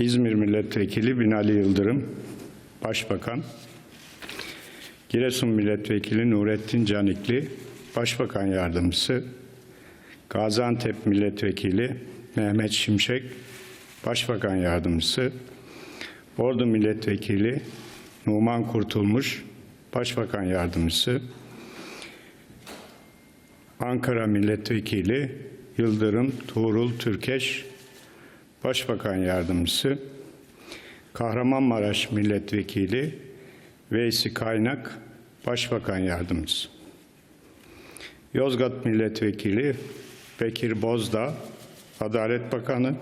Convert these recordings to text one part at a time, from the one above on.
İzmir Milletvekili Binali Yıldırım, Başbakan, Giresun Milletvekili Nurettin Canikli, Başbakan Yardımcısı, Gaziantep Milletvekili Mehmet Şimşek, Başbakan Yardımcısı, Ordu Milletvekili Numan Kurtulmuş, Başbakan Yardımcısı, Ankara Milletvekili Yıldırım Tuğrul Türkeş, Başbakan Yardımcısı, Kahramanmaraş Milletvekili Veysi Kaynak, Başbakan Yardımcısı. Yozgat Milletvekili Bekir Bozdağ, Adalet Bakanı,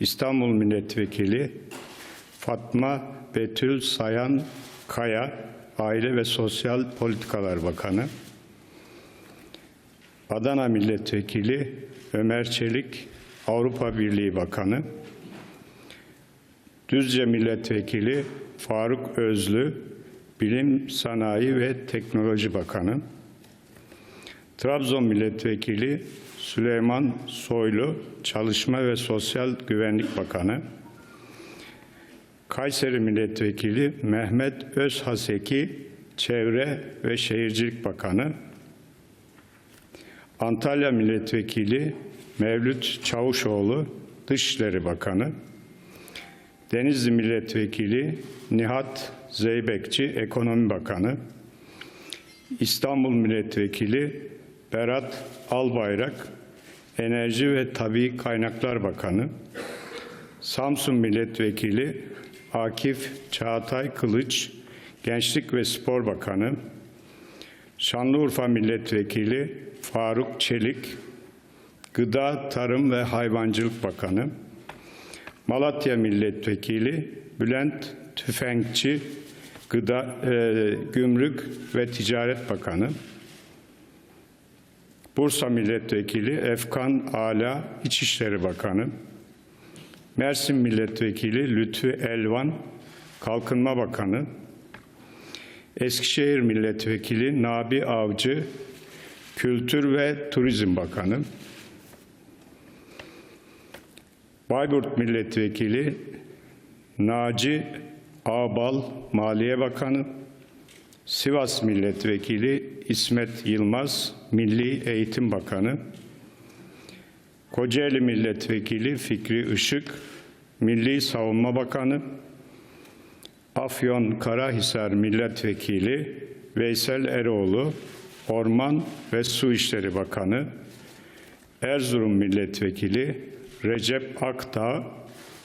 İstanbul Milletvekili Fatma Betül Sayan Kaya, Aile ve Sosyal Politikalar Bakanı, Adana Milletvekili Ömer Çelik, Avrupa Birliği Bakanı, Düzce Milletvekili Faruk Özlü, Bilim, Sanayi ve Teknoloji Bakanı, Trabzon Milletvekili Süleyman Soylu, Çalışma ve Sosyal Güvenlik Bakanı, Kayseri Milletvekili Mehmet Özhaseki, Çevre ve Şehircilik Bakanı, Antalya Milletvekili Mevlüt Çavuşoğlu, Dışişleri Bakanı, Denizli Milletvekili Nihat Zeybekçi, Ekonomi Bakanı, İstanbul Milletvekili Berat Albayrak, Enerji ve Tabii Kaynaklar Bakanı, Samsun Milletvekili Akif Çağatay Kılıç, Gençlik ve Spor Bakanı, Şanlıurfa Milletvekili Faruk Çelik, Gıda, Tarım ve Hayvancılık Bakanı, Malatya Milletvekili Bülent Tüfekçi, Gıda, e, Gümrük ve Ticaret Bakanı, Bursa Milletvekili Efkan Ala İçişleri Bakanı, Mersin Milletvekili Lütfü Elvan Kalkınma Bakanı, Eskişehir Milletvekili Nabi Avcı Kültür ve Turizm Bakanı, Bayburt Milletvekili Naci Ağbal Maliye Bakanı, Sivas Milletvekili İsmet Yılmaz Milli Eğitim Bakanı, Kocaeli Milletvekili Fikri Işık Milli Savunma Bakanı, Afyon Karahisar Milletvekili Veysel Eroğlu Orman ve Su İşleri Bakanı, Erzurum Milletvekili Recep Akdağ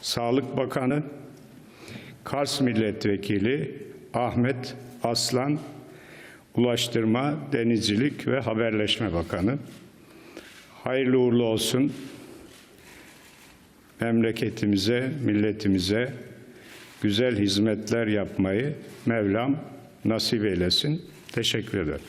Sağlık Bakanı, Kars Milletvekili Ahmet Aslan Ulaştırma, Denizcilik ve Haberleşme Bakanı. Hayırlı uğurlu olsun. Memleketimize, milletimize güzel hizmetler yapmayı Mevlam nasip eylesin. Teşekkür ederim.